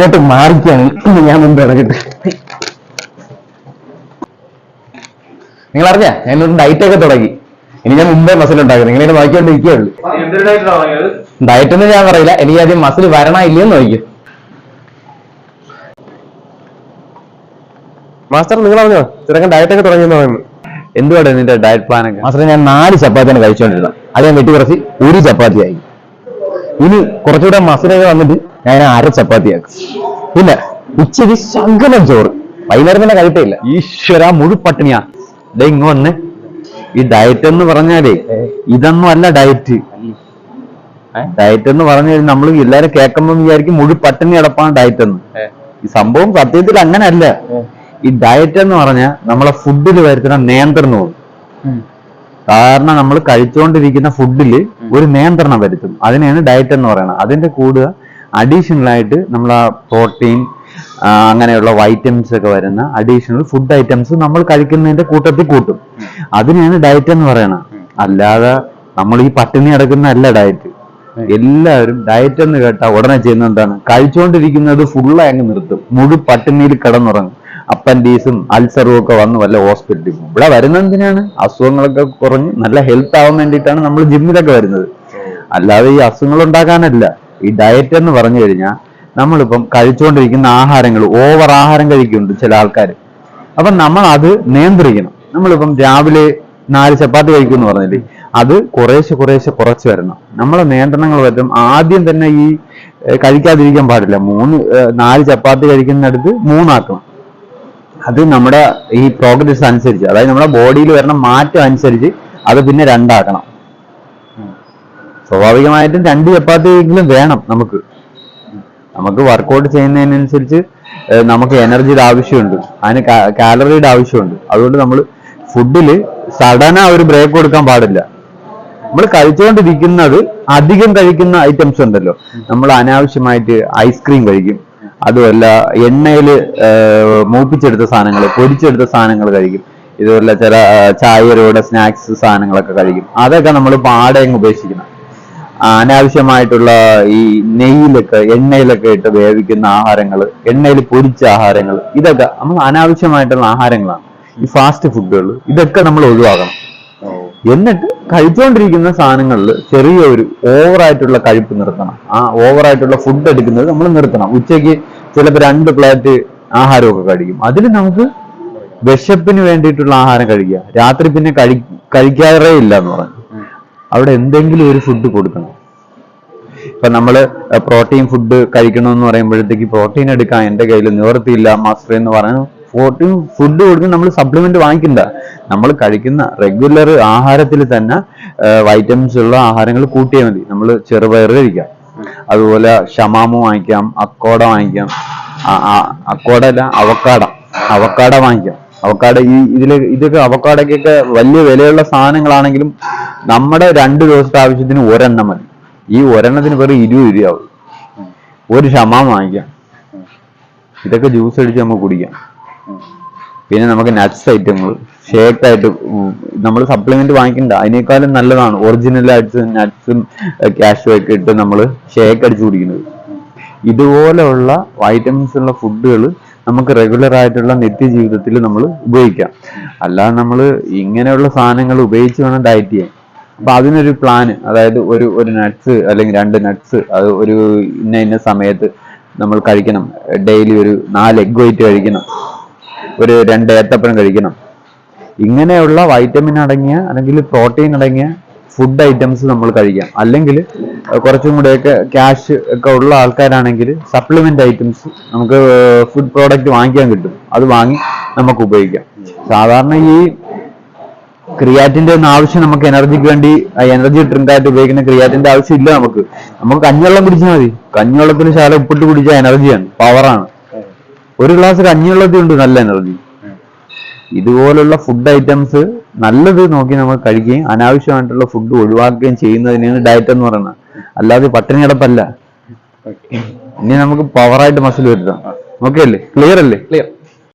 ഇങ്ങോട്ട് മാറിക്കാണ്. ഞാൻ മുമ്പ് ഇറങ്ങട്ടെ നിങ്ങൾ അറിഞ്ഞ ഞാൻ ഒരു ഡയറ്റ് ഒക്കെ തുടങ്ങി. ഇനി ഞാൻ മുമ്പേ മസിൽ ഉണ്ടാക്കുന്നത് നിങ്ങൾ ഇങ്ങനെ നോക്കിക്കൊണ്ട് ഇരിക്കുകയുള്ളൂ ഡയറ്റ് എന്ന് ഞാൻ പറയില്ല. എനിക്ക് ആദ്യം മസിൽ വരണ ഇല്ലയെന്ന് നോക്കും മാസ്റ്റർ നിങ്ങൾ പറഞ്ഞോ ചെറുക്കൻ ഡയറ്റ് ഒക്കെ തുടങ്ങിയെന്ന് പറയുന്നു. എന്തുവാണ് നിന്റെ ഡയറ്റ് പ്ലാൻ ഒക്കെ? മാസ്റ്റർ ഞാൻ നാല് ചപ്പാത്തിയാണ് കഴിച്ചുകൊണ്ടിരുന്നത് അത് ഞാൻ വെട്ടി കുറച്ച് ഒരു ചപ്പാത്തിയായി. ഇനി കുറച്ചുകൂടെ മസിലൊക്കെ വന്നിട്ട് ഞാൻ അര ചപ്പാത്തിയാക്കും പിന്നെ ഉച്ചയ്ക്ക് ശകലം ചോറ്. വൈകുന്നേരം തന്നെ കഴിപ്പില്ല ഈശ്വര മുഴുപട്ടിണിയാ ദേ ഇങ്ങ് വന്ന്. ഈ ഡയറ്റ് എന്ന് പറഞ്ഞാലേ ഇതൊന്നും അല്ല ഡയറ്റ് ഡയറ്റ് എന്ന് പറഞ്ഞാൽ നമ്മൾ എല്ലാരും കേൾക്കുമ്പോൾ വിചാരിക്കും മുഴു പട്ടിണി കിടപ്പാണ് ഡയറ്റ് എന്ന്. ഈ സംഭവം സത്യത്തിൽ അങ്ങനെയല്ല ഈ ഡയറ്റ് എന്ന് പറഞ്ഞാൽ നമ്മളെ ഫുഡിൽ വരുത്തുന്ന നിയന്ത്രണവും. കാരണം നമ്മൾ കഴിച്ചുകൊണ്ടിരിക്കുന്ന ഫുഡിൽ ഒരു നിയന്ത്രണം വരുത്തും. അതിനെയാണ് ഡയറ്റ് എന്ന് പറയുന്നത്. അതിന്റെ കൂടെ അഡീഷണൽ ആയിട്ട് നമ്മൾ ആ പ്രോട്ടീൻ അങ്ങനെയുള്ള വൈറ്റമിൻസ് ഒക്കെ വരുന്ന അഡീഷണൽ ഫുഡ് ഐറ്റംസ് നമ്മൾ കഴിക്കുന്നതിന്റെ കൂട്ടത്തിൽ കൂട്ടും. അതിനെയാണ് ഡയറ്റ് എന്ന് പറയണത് അല്ലാതെ നമ്മൾ ഈ പട്ടിണി അടക്കുന്ന അല്ല ഡയറ്റ് എല്ലാവരും ഡയറ്റ് എന്ന് കേട്ടാൽ ഉടനെ ചെയ്യുന്ന എന്താണ്? കഴിച്ചുകൊണ്ടിരിക്കുന്നത് ഫുള്ളായി അങ്ങ് നിർത്തും. മുഴു പട്ടിണിയിൽ കിടന്നുറങ്ങും. അപ്പൻഡീസും അൾസറും ഒക്കെ വന്ന് വല്ല ഹോസ്പിറ്റലിൽ പോകും. ഇവിടെ വരുന്നത് എന്തിനാണ്? അസുഖങ്ങളൊക്കെ കുറഞ്ഞ് നല്ല ഹെൽത്ത് ആവാൻ വേണ്ടിയിട്ടാണ് നമ്മൾ ജിമ്മിലൊക്കെ വരുന്നത്. അല്ലാതെ ഈ അസുഖങ്ങൾ ഉണ്ടാക്കാനല്ല. ഈ ഡയറ്റ് എന്ന് പറഞ്ഞു കഴിഞ്ഞാൽ നമ്മളിപ്പം കഴിച്ചുകൊണ്ടിരിക്കുന്ന ആഹാരങ്ങൾ ഓവർ ആഹാരം കഴിക്കുന്നുണ്ട് ചില ആൾക്കാർ അപ്പം നമ്മൾ അത് നിയന്ത്രിക്കണം. നമ്മളിപ്പം രാവിലെ നാല് ചപ്പാത്തി കഴിക്കുമെന്ന് പറഞ്ഞില്ലേ? അത് കുറേശ്ശെ കുറേശ്ശെ കുറച്ച് വരണം. നമ്മളെ നിയന്ത്രണങ്ങൾ വരും ആദ്യം തന്നെ ഈ കഴിക്കാതിരിക്കാൻ പാടില്ല. മൂന്ന് നാല് ചപ്പാത്തി കഴിക്കുന്നിടത്ത് മൂന്നാക്കണം. അത് നമ്മുടെ ഈ പ്രോഗ്രസ് അനുസരിച്ച് അതായത് നമ്മുടെ ബോഡിയിൽ വരുന്ന മാറ്റം അനുസരിച്ച് അത് പിന്നെ രണ്ടാക്കണം. സ്വാഭാവികമായിട്ടും രണ്ട് ചപ്പാത്തിയെങ്കിലും വേണം നമുക്ക്. നമുക്ക് വർക്കൗട്ട് ചെയ്യുന്നതിനനുസരിച്ച് നമുക്ക് എനർജിയുടെ ആവശ്യമുണ്ട്. അതിന് കാലറിയുടെ ആവശ്യമുണ്ട്. അതുകൊണ്ട് നമ്മൾ ഫുഡിൽ സഡന ഒരു ബ്രേക്ക് കൊടുക്കാൻ പാടില്ല. നമ്മൾ കഴിച്ചുകൊണ്ടിരിക്കുന്നത് അധികം കഴിക്കുന്ന ഐറ്റംസ് ഉണ്ടല്ലോ. നമ്മൾ അനാവശ്യമായിട്ട് ഐസ്ക്രീം കഴിക്കും. അതുമല്ല എണ്ണയിൽ മൂപ്പിച്ചെടുത്ത സാധനങ്ങൾ പൊരിച്ചെടുത്ത സാധനങ്ങൾ കഴിക്കും. ഇതുപോലെ ചില ചായയുടെ സ്നാക്സ് സാധനങ്ങളൊക്കെ കഴിക്കും. അതൊക്കെ നമ്മൾ പാടെ അങ്ങ് ഉപേക്ഷിക്കണം. അനാവശ്യമായിട്ടുള്ള ഈ നെയ്യിലൊക്കെ എണ്ണയിലൊക്കെ ഇട്ട് വേവിക്കുന്ന ആഹാരങ്ങൾ എണ്ണയിൽ പൊരിച്ച ആഹാരങ്ങൾ ഇതൊക്കെ നമ്മൾ അനാവശ്യമായിട്ടുള്ള ആഹാരങ്ങളാണ്. ഈ ഫാസ്റ്റ് ഫുഡുകൾ ഇതൊക്കെ നമ്മൾ ഒഴിവാക്കണം. എന്നിട്ട് കഴിച്ചുകൊണ്ടിരിക്കുന്ന സാധനങ്ങളിൽ ചെറിയൊരു ഓവറായിട്ടുള്ള കഴിപ്പ് നിർത്തണം. ആ ഓവറായിട്ടുള്ള ഫുഡ് എടുക്കുന്നത് നമ്മൾ നിർത്തണം. ഉച്ചയ്ക്ക് ചിലപ്പോൾ രണ്ട് പ്ലേറ്റ് ആഹാരമൊക്കെ കഴിക്കും. അതിൽ നമുക്ക് വിശപ്പിന് വേണ്ടിയിട്ടുള്ള ആഹാരം കഴിക്കുക. രാത്രി പിന്നെ കഴി കഴിക്കാറേ ഇല്ല എന്ന് പറഞ്ഞു. അവിടെ എന്തെങ്കിലും ഒരു ഫുഡ് കൊടുക്കണം. ഇപ്പൊ നമ്മൾ പ്രോട്ടീൻ ഫുഡ് കഴിക്കണമെന്ന് പറയുമ്പോഴത്തേക്ക് പ്രോട്ടീൻ എടുക്കാൻ എന്റെ കയ്യിൽ നിവർത്തിയില്ല മാസ്റ്റർ എന്ന് പറഞ്ഞു. പ്രോട്ടീൻ ഫുഡ് കൊടുക്കുന്ന നമ്മൾ സപ്ലിമെന്റ് വാങ്ങിക്കണ്ട. നമ്മൾ കഴിക്കുന്ന റെഗുലർ ആഹാരത്തിൽ തന്നെ വൈറ്റമിൻസ് ഉള്ള ആഹാരങ്ങൾ കൂട്ടിയാൽ മതി. നമ്മൾ ചെറുപയർ കഴിക്കാം. അതുപോലെ ഷമാമു വാങ്ങിക്കാം അക്കോട വാങ്ങിക്കാം. അക്കോട അല്ല അവക്കാട. അവക്കാട വാങ്ങിക്കാം. അവക്കാട ഈ ഇതിൽ ഇതൊക്കെ അവക്കാടക്കൊക്കെ വലിയ വിലയുള്ള സാധനങ്ങളാണെങ്കിലും നമ്മുടെ രണ്ട് ദിവസത്തെ ആവശ്യത്തിന് ഒരെണ്ണം മതി. ഈ ഒരെണ്ണത്തിന് വെറും ഇരുപത് രൂപയാവും ഒരു ഷമാം വാങ്ങിക്കാം. ഇതൊക്കെ ജ്യൂസ് അടിച്ച് നമുക്ക് കുടിക്കാം. പിന്നെ നമുക്ക് നട്ട്സ് ഐറ്റങ്ങൾ ഷേക്ക് ആയിട്ട് നമ്മൾ സപ്ലിമെന്റ് വാങ്ങിക്കണ്ട. അതിനേക്കാളും നല്ലതാണ് ഒറിജിനൽ ആയിട്ട് നട്ട്സും കാഷ്യൂ ഒക്കെ ഇട്ട് നമ്മൾ ഷേക്ക് അടിച്ചു കുടിക്കുന്നത്. ഇതുപോലെയുള്ള വൈറ്റമിൻസ് ഉള്ള ഫുഡുകൾ നമുക്ക് റെഗുലർ ആയിട്ടുള്ള നിത്യജീവിതത്തിൽ നമ്മൾ ഉപയോഗിക്കാം. അല്ലാതെ നമ്മൾ ഇങ്ങനെയുള്ള സാധനങ്ങൾ ഉപയോഗിച്ച് വേണം ഡയറ്റ് ചെയ്യാൻ. അപ്പൊ അതിനൊരു പ്ലാന് അതായത് ഒരു ഒരു നട്ട്സ് അല്ലെങ്കിൽ രണ്ട് നട്ട്സ് അത് ഒരു ഇന്ന ഇന്ന സമയത്ത് നമ്മൾ കഴിക്കണം. ഡെയിലി ഒരു നാല് എഗ് വൈറ്റ് കഴിക്കണം. ഒരു രണ്ട് ഏത്തപ്പഴം കഴിക്കണം. ഇങ്ങനെയുള്ള വൈറ്റമിൻ അടങ്ങിയ അല്ലെങ്കിൽ പ്രോട്ടീൻ അടങ്ങിയ ഫുഡ് ഐറ്റംസ് നമ്മൾ കഴിക്കാം. അല്ലെങ്കിൽ കുറച്ചും കൂടെയൊക്കെ ക്യാഷ് ഒക്കെ ഉള്ള ആൾക്കാരാണെങ്കിൽ സപ്ലിമെന്റ് ഐറ്റംസ് നമുക്ക് ഫുഡ് പ്രോഡക്റ്റ് വാങ്ങിക്കാൻ കിട്ടും. അത് വാങ്ങി നമുക്ക് ഉപയോഗിക്കാം. സാധാരണ ഈ ക്രിയാറ്റിന്റെ ഒന്നും ആവശ്യം നമുക്ക് എനർജിക്ക് വേണ്ടി എനർജി ഡ്രിങ്കായിട്ട് ഉപയോഗിക്കുന്ന ക്രിയാറ്റിന്റെ ആവശ്യം ഇല്ല നമുക്ക്. നമുക്ക് കഞ്ഞിവെള്ളം കുടിച്ചാൽ മതി. കഞ്ഞിവെള്ളത്തിന് ശാല ഉപ്പിട്ട് കുടിച്ചാൽ എനർജിയാണ് പവറാണ് ഒരു ഗ്ലാസ് കഞ്ഞിയുള്ളത് ഉണ്ട് നല്ല എനർജി ഇതുപോലുള്ള ഫുഡ് ഐറ്റംസ് നല്ലത് നോക്കി നമ്മൾ കഴിക്കുകയും അനാവശ്യമായിട്ടുള്ള ഫുഡ് ഒഴിവാക്കുകയും ചെയ്യുന്നതിനാണ് ഡയറ്റ് എന്ന് പറയുന്നത്. അല്ലാതെ പട്ടിണി കിടപ്പല്ല. ഇനി നമുക്ക് പവറായിട്ട് മസിൽ വരുത്താം. ഓക്കെ അല്ലേ? ക്ലിയർ അല്ലേ? ക്ലിയർ